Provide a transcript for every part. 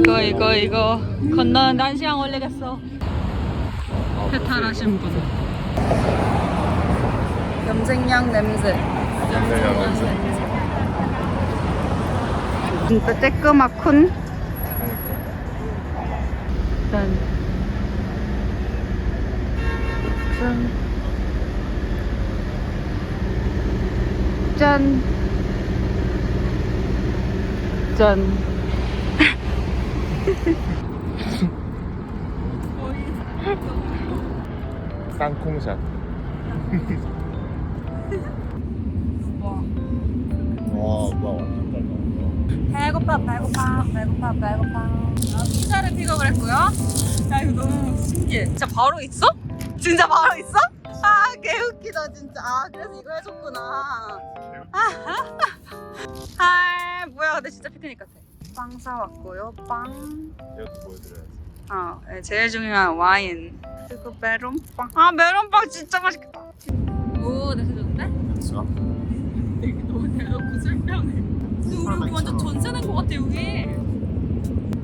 이거 이거 이거. 건너는데 한 시간 걸리겠어. 해탈하신 분. 염색약 냄새. 진짜 쬐끄맣군 짠. 짠. 짠. 짠. 쌍콩샷. 와, 뭐야 완전 잘 배고파 배고파 배고파 배고파. 피자를 픽업을 했고요. 야 이거 너무 신기해. 진짜 바로 있어? 진짜 바로 있어? 아 개웃기다 진짜. 아 그래서 이거 해줬구나. 아, 아 뭐야 근데 진짜 피크닉 같아 빵 사왔고요 빵 이것도 보여드려야지. 어, 네, 제일 중요한 와인 그리고 메론빵 아 메론빵 진짜 맛있겠다 오 냄새 좋은데? 됐어? 되게 너무 대놓고 설명해 근데 우리 여기 완전 전세 낸것 같아 여기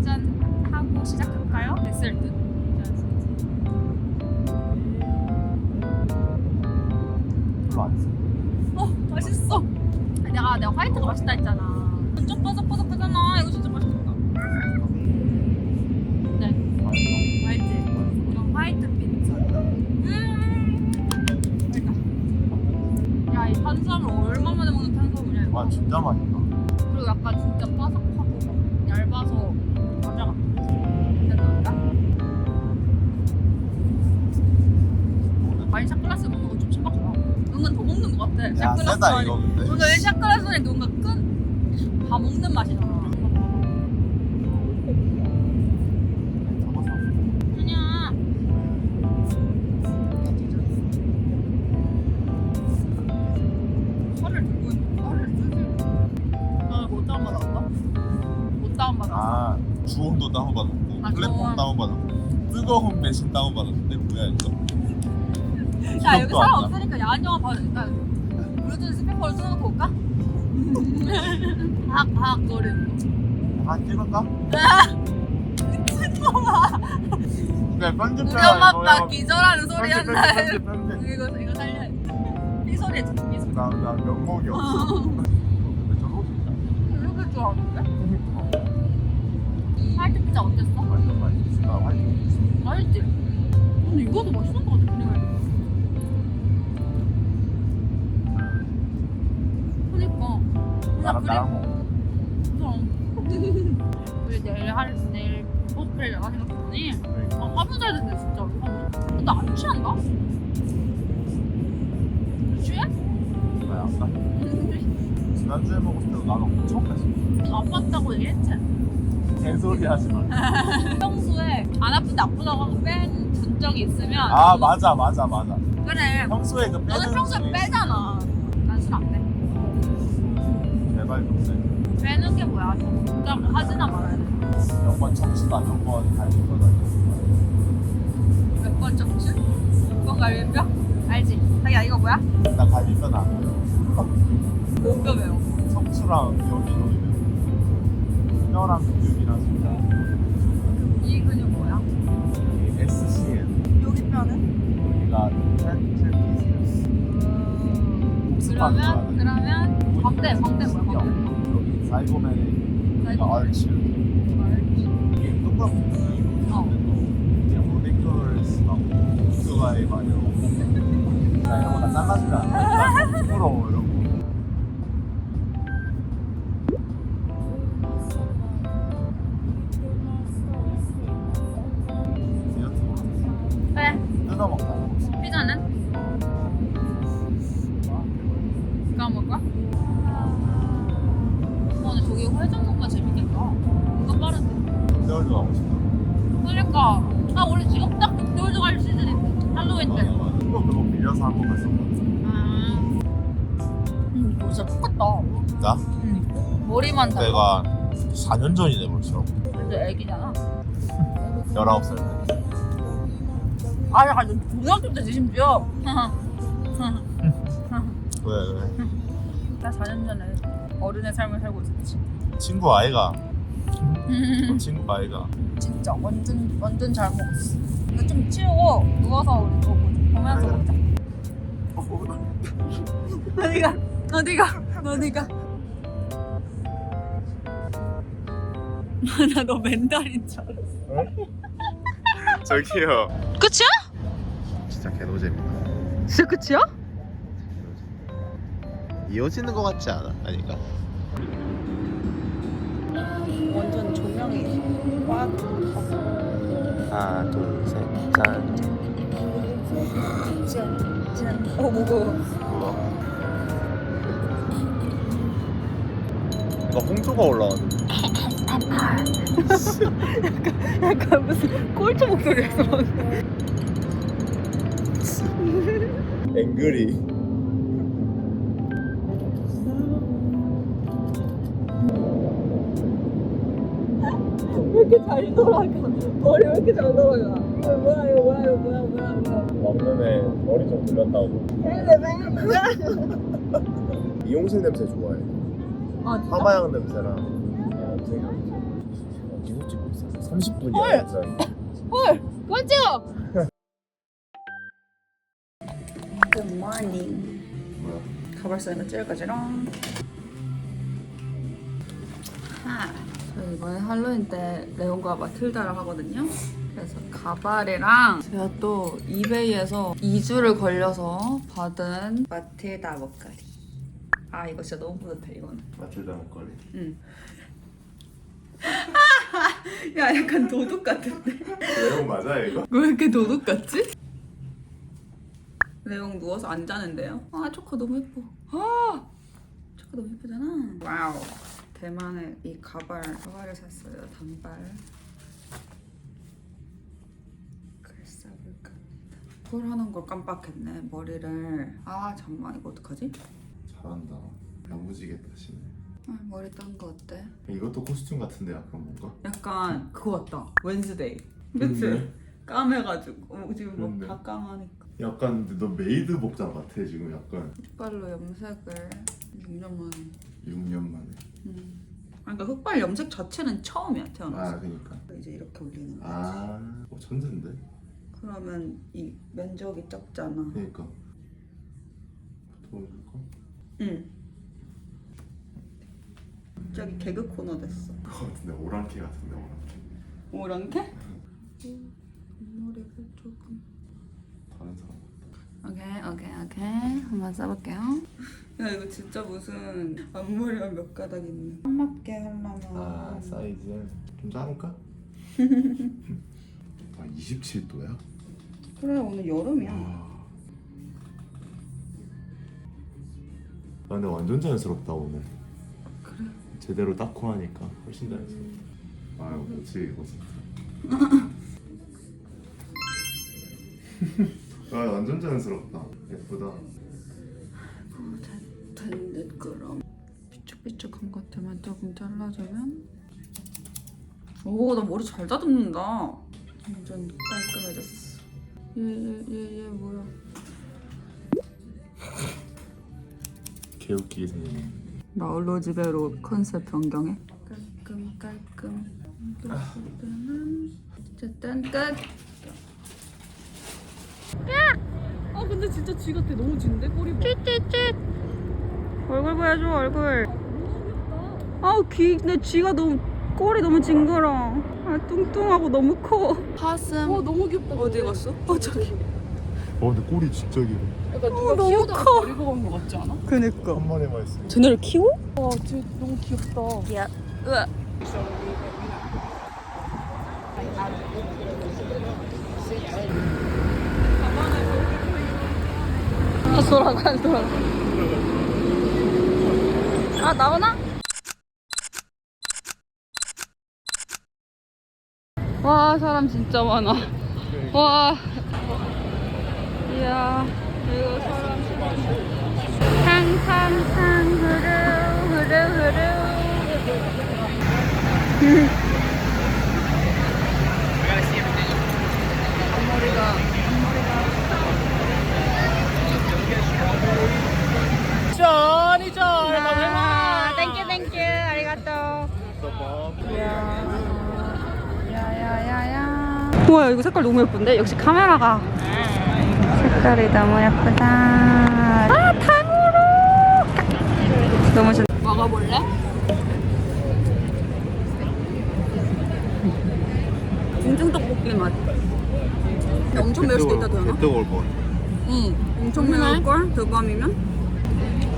짠 하고 시작할까요? 됐을 듯 별로 안 써. 어, 맛있어. 내가 내가 화이트가 맛있다 했잖아. 완전 바삭바삭하잖아. 이거 진짜 맛있겠다. 네, 알지? 이건 화이트 피자. 음, 맛있다. 야, 이 탄수화물 얼마 만에 먹는 탄수화물이야 이거. 와 진짜 맛있다. 그리고 약간 진짜 바삭하고 얇아서 과자 같아. 진짜 좋다. 아니 샤클라스 먹는 거 좀 신박하다. 은근 더 먹는 것 같아. 야 샤클라스 세다 아니- 이거 근데. 왜 샤크라스는 뭔가 끈 다 먹는 맛이잖아. 그냥 살을 들고 있는 살을 쓰지. 나못 다운받았다. 못 다운받았어. 아 주온도 다운받았고 아, 플랫폼. 다운받았고 뜨거운 배신 다운받았는데 뭐야 이거? 야 여기 기억도 사람 안 나. 없으니까 야한 영화 봐야 돼. 블루투스 스피커를 틀어놓고 올까? 하악하악 거리는 거. 아 찍을까? 그래 편집해. 우리 엄마 아빠 기절하는 소리 편집 한다. 편집 편집 편집. 이거 이거 살려. 이 듣는 이 소리. 나나 면목이 없어. 근데 저거 진짜. 이렇게 좋아하는데? 화이트 피자 어땠어? 완전 맛있어. 나 화이트. 맛있지? 근데 이거도 맛있는 것 같아 그냥. 그니까. 나랑 나랑 먹어. 내일 할 내일 코스프레잖아 생각해보니. 그러니까. 아, 화분 잘 됐네 진짜로. 화분. 근데 안 취한다? 취해? 나 약간 지난주에 먹었을 때도 나는 엄청 맛있어. 안 맞다고 얘기했지? 개소리 하지 마. 평소에 안 아픈데 아프다고 하고 뺀 적이 있으면 아 너무- 맞아 맞아 맞아. 그래 평소에 그 빼는 너는 평소에 중에 빼잖아 난 술 안 빼. 제발 평소에 빼는 게 뭐야 진짜 뭐 하지나 말아야 돼 몇번 척추다 몇번 갈비뼈다 몇번 정신? 몇번 갈비뼈? 알지? 자기야 이거 뭐야? 나 갈비뼈는 안. 뭔가 매워 여기로 이제 뼈랑 근육이랑 이 근육 뭐야? 이 SCN 여기 뼈는? 여기가 트랜티스스 그러면 그러면 광대 광대 뭐야 광대 여기가 사이고메리. 얼치 이게 어. 이게 모니컬스하고 수가에 많이 나 이런 거다 잘라주면 안 돼? 부러워 이런 거 디저트 먹어 그래 뜯어 먹다 피자는? 그거? 어 롯데월드 가고 싶다. 그러니까. 아 원래 지금 딱 롯데월드 갈 시즌인데 할로윈 때 이거 그거 빌려서 한번 갔었거든 아. 음, 이거 진짜 똑같다. 진짜? 응. 머리만 달라 내가 4년 전이네 벌써. 근데 애기잖아. 19살. 때아 약간 고등학교 때지 심지어. 왜 왜? 나 4년 전에 어른의 삶을 살고 있었지. 친구 아이가 너 친구 아이가 진짜 완전 완전 잘 먹었어. 이거 좀 치우고 누워서 우리 보자. 보면서 보자. 어디가? 어디가? 어디가? 나너 맨달인 줄 알았어. 저기요 끝이야? 진짜 개노잼이다 진짜 끝이야? 이어지는 것 같지 않아? 아닌가? 완전 조명이 와. 하나 둘셋짠 어 무거워. 이거 홍조가 올라왔는데 약간 무슨 꼴초 목소리였어. 앵그리 왜 이렇게 잘 돌아가? 머리 왜 이렇게 잘 돌아가? 이거 뭐야 이거 뭐야 이거 뭐야 뭐야 뭐야. 막내네 머리 좀 돌렸다고 미용실 냄새 좋아해 아 진짜? 파마향 냄새랑 염색 냄새 이거 찍고 있어 30분이야 헐! 진짜 헐! 깜짝이야! Good morning. 가발 쓰는 찔까지랑. 하. 저 이번에 할로윈 때 레온과 마틸다를 하거든요. 그래서 가발이랑 제가 또 이베이에서 2주를 걸려서 받은 마틸다 목걸이. 아 이거 진짜 너무 뿌듯해 이거는. 마틸다 목걸이 응. 야 약간 도둑 같은데. 레옹 맞아 이거? 왜 이렇게 도둑 같지? 레옹 누워서 안 자는데요? 아 초코 너무 예뻐. 아 초코 너무 예쁘잖아. 와우. 대만의 이 가발 가발을 샀어요. 단발. 글 써볼까 합니다. 콜 하는 걸 깜빡했네. 머리를 아 잠만 이거 어떡하지? 잘한다 야무지겠다 신네 아, 머리 딴 거 어때? 이것도 코스튬 같은데 약간 뭔가? 약간 그거 같다. 웬스데이. 그치? 까매가지고 어, 지금 뭐 그렇네. 다 까마니까. 약간 근데 너 메이드 복장 같아 지금 약간 흑발로 염색을 6년 만에. 6년 만에 음. 아, 그러니까 흑발 염색 자체는 처음이야 태어나서. 아 그니까 이제 이렇게 올리는 거야. 아 어, 천재인데? 그러면 이 면적이 적잖아. 그니까 도와줄까? 응. 갑자기 개그 코너 됐어. 그거 같은데 오랑캐 같은데 오랑캐 오랑캐? 머리가 조금. 다른 사람 오케이 오케이 오케이 한번 써볼게요. 야 이거 진짜 무슨 앞머리가 몇 가닥 있는. 딱 맞게 하려면. 아 사이즈 좀 작을까? 아 27도야? 그래 오늘 여름이야. 아 근데 완전 자연스럽다 오늘 그래. 제대로 닦고 하니까 훨씬 자연스럽다 아유 그치 이거 진짜 아 완전 자연스럽다. 예쁘다. 됐는데 그럼. 삐쭉삐쭉한 것 같으면 조금 잘라주면. 오나 머리 잘 다듬는다. 완전 깔끔해졌어. 얘얘 얘 뭐야? 개웃기게 생겼네. 나홀로 집에로 컨셉 변경해. 깔끔 깔끔. 이렇게는. 어쨌든 끝. 야! 아 근데 진짜 쥐 같아. 너무 쥐인데? 꼬리 봐. 쯧쯧쯧. 얼굴 보여줘 얼굴. 아우 귀. 근데 쥐가 너무 꼬리 너무 징그러. 아 뚱뚱하고 너무 커. 가슴. 어 너무 귀엽다 어디 갔어? 어 저기. 어 근데 꼬리 진짜 길어. 약간 어, 누가 너무 키우다가 커. 버리고 간거 같지 않아? 그니까. 한 마리만 있으면. 쟤네를 키워? 와, 쟤 너무 귀엽다. 야 으아 아 돌아가 안 돌아가 아 나오나? 와 사람 진짜 많아. 와. 이야 이거 사람 탕탕탕 흐르 흐르 흐르 뭐야 우와 이거 색깔 너무 예쁜데? 역시 카메라가 색깔이 너무 예쁘다. 아 탕후루. 너무 좋. 먹어볼래? 궁중 떡볶이 맛. 엄청 매울 수도 있다 도연아. 뜨거울 응. 엄청 매울 걸. 두 밤이면.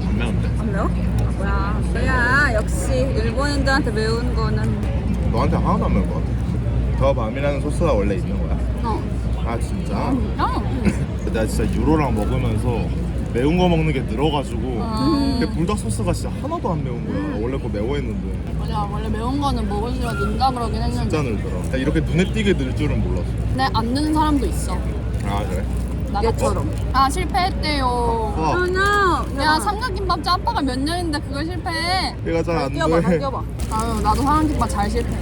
안 매운데. 안 매워? 뭐야 뭐야 역시 일본인들한테 매운 거는 너한테 하나도 안 매운 것 같아. 더 밤이라는 소스가 원래 있는 거야? 어 아 진짜? 어. 나 진짜 유로랑 먹으면서 매운 거 먹는 게 늘어가지고 음. 근데 불닭 소스가 진짜 하나도 안 매운 거야. 원래 그거 매워했는데 맞아 원래 매운 거는 먹을수록 는다 그러긴 했는데 진짜 늘더라. 나 이렇게 눈에 띄게 늘 줄은 몰랐어. 근데 안 느는 사람도 있어 아 그래? 나 얘처럼. 아 실패했대요. 어, 야 삼각김밥 짬바가 몇 년인데 그걸 실패해? 얘가 잘안 뛰어봐 돼. 뛰어봐. 아유 나도 삼각김밥 잘 실패.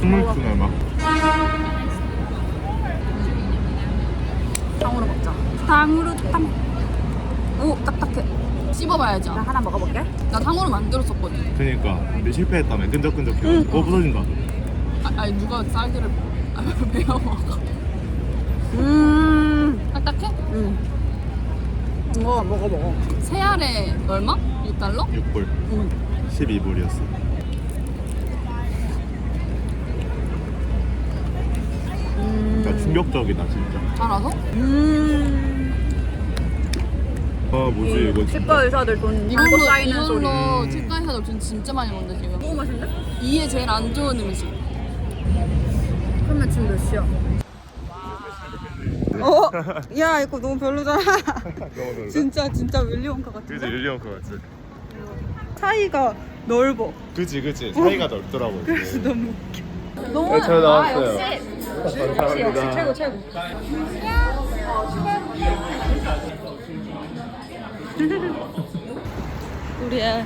숨을 추네 막. 탕후루 먹자. 탕후루 탕오 딱딱해. 씹어봐야지 나 하나 먹어볼게. 나 탕후루 만들었었거든. 그니까. 근데 실패했다며. 끈적끈적해가지고. 어 부서진다. 아, 아니 누가 쌀기를 아, 배워 먹어 음 딱딱해? 응. 먹어 먹어 먹어 세 알에 얼마? 6달러? 6불. 응. 12불이었어. 음. 나 충격적이다 진짜. 알아서? 음. 아 뭐지 이거 진짜. 치과 의사들 돈 이걸로 이걸로 음. 치과에서 돈 진짜 많이 먹는데 지금 너무 맛있네? 이에 제일 안 좋은 음식 그러면 지금 몇 시야? 어? 야 이거 너무 별로잖아 너무 놀라. 진짜 진짜 윌리엄카 같은데? 그지 일리언 거 같지. 차이가 넓어 그지 그지 사이가 넓더라고. 그래서. 너무 웃겨 너무 네, 잘 나왔어요. 역시 최고 최고 우리의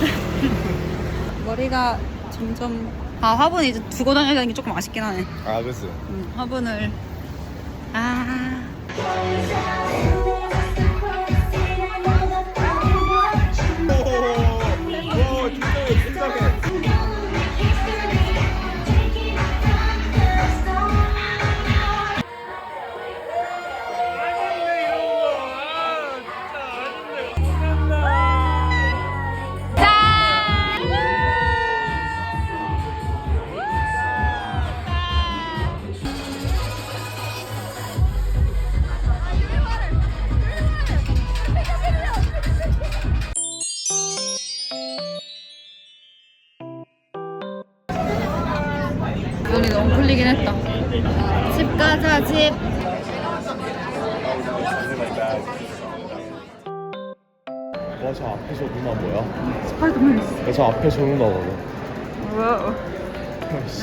머리가 점점 아 화분 이제 두고 다녀야 되는 게 조금 아쉽긴 하네. 아 그지. 음, 화분을. 아 와 저 앞에 저 누나 뭐야? 스파이더맨 있어 야, 저 앞에 저 누나거든. 와우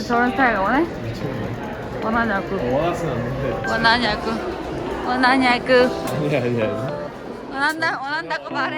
저런 스타일 원해? 미쳤네. 원하냐고 원하진 않는데. 원하냐고 원하냐고 아니 아니 아니. 원한다 원한다고 말해